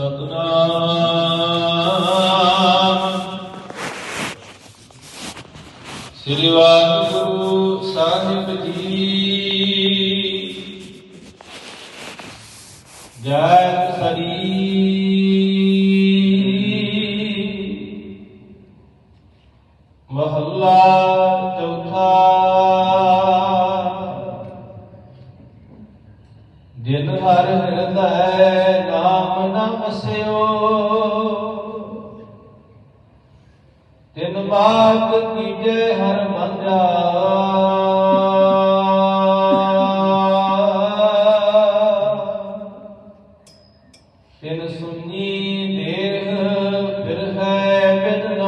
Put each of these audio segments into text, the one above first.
ਸਤਨਾਮ। ਸ੍ਰੀ ਵਾਹਿਗੁਰੂ ਸਾਹਿਬ ਜੀ। ਜੈ ਸਰੀ ਮਹੱਲਾ ਚੌਥਾ। ਜਿਨ ਹਰ ਹਿਰਦੈ ਨਾਮ ਨ ਵਸਿਓ ਤਿਨ ਬਾਤ ਕੀਜੇ ਹਰ ਮੰਜਾ। ਤਿਨ ਸੁਨੀ ਦੇਹ ਫਿਰ ਹੈ ਬਿਨ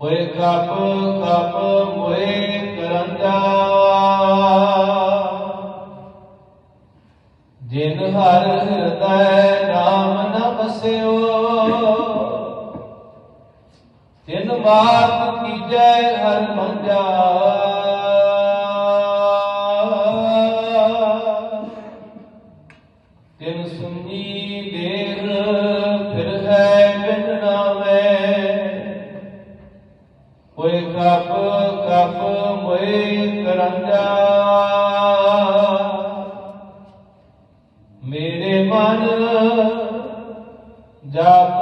ਹੋਏ ਕਪ ਕਪ ਮੋਏ ਬਾਤ ਕੀਜੈ ਹਰ ਮੰਜਾ। ਤਿਨ ਸੁਨੀ ਦੇਹ ਫਿਰ ਹੈ ਬਿਨ ਨਾਮੈ। ਹੋਏ ਕਪ ਕਪ ਮੋਏ ਕਰੰਜਾ। ਮੇਰੇ ਮਨ ਜਪ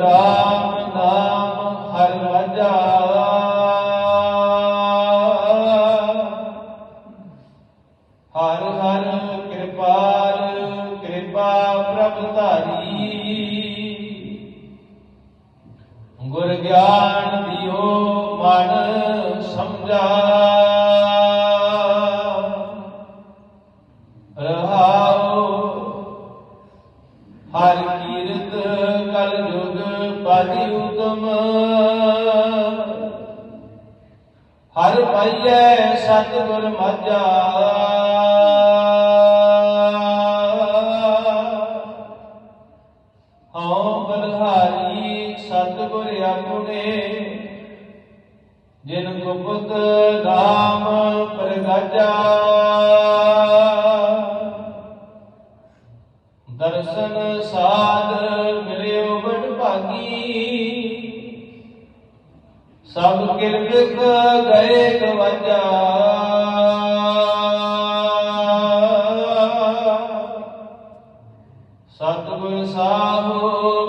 ਰਾਮ ਹਰ ਹਰ ਕਿਰਪਾਲ, ਕਿਰਪਾ ਪ੍ਰਭ ਧਾਰੀ। ਗੁਰ ਗਿਆਨ ਦਿਓ ਮਨ ਸਮਝਾ। ਰਹਾਓ ਹਰ ਕੀਰਤ ਕਲ ਜੁਗ ਪਾਜੀ ਉਤਮ। ਹਰ ਪਾਈਐ ਸਚਗੁਰ ਮਾਝਾ। ਬਲਹਾਰੀ ਸਤ ਗੁਰ ਆਪਣੇ, ਜਿਨ ਗੁਪਤ ਨਾਮ ਪ੍ਰਗਾਜਾ ਦਰਸ਼ਨ ਸਾਧ ਮਿਲਿਓ ਬੜ ਭਾਗੀ। ਸਭ ਕਿਰਤ ਗਏ ਗਵਾਜਾ। ਸਤਿਗੁਰ ਸਾਹਿਬ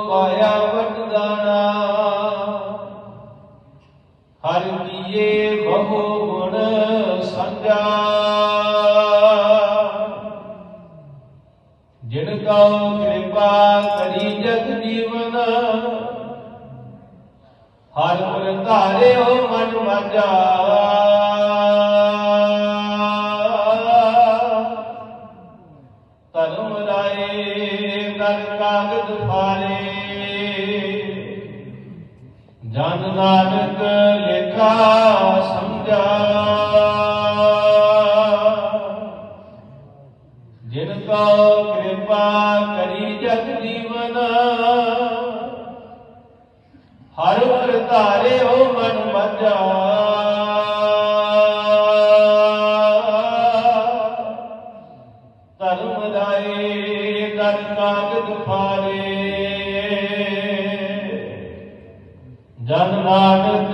ਪਾਇਆ ਕੀਏ ਬਹੁ ਜਿਨ ਕਉ ਕਿਰਪਾ ਕਰੀ ਜਗ ਜੀਵਨ, ਹਰ ਗੁਰ ਧਾਰਿਓ ਮਨ ਮਾਝਾ ਧਰਮ ਰਾਏ ਦਰ ਕਾਗਦ ਫਾਰੇ ਜਨ ਨਾਨਕ ਲੇਖਾ ਸਮਝਾ। ਜਿਨ ਕੋ ਕਿਰਪਾ ਕਰੀ ਜਗ ਜੀਵਨ, ਹਰ ਧਾਰੇ ਹੋ ਮਨ ਮਜਾ ਧਰਮ ਰਾਏ ਦਰ ਕਾਗਦ ਫਾਰੇ ਜਨ ਨਾਨਕ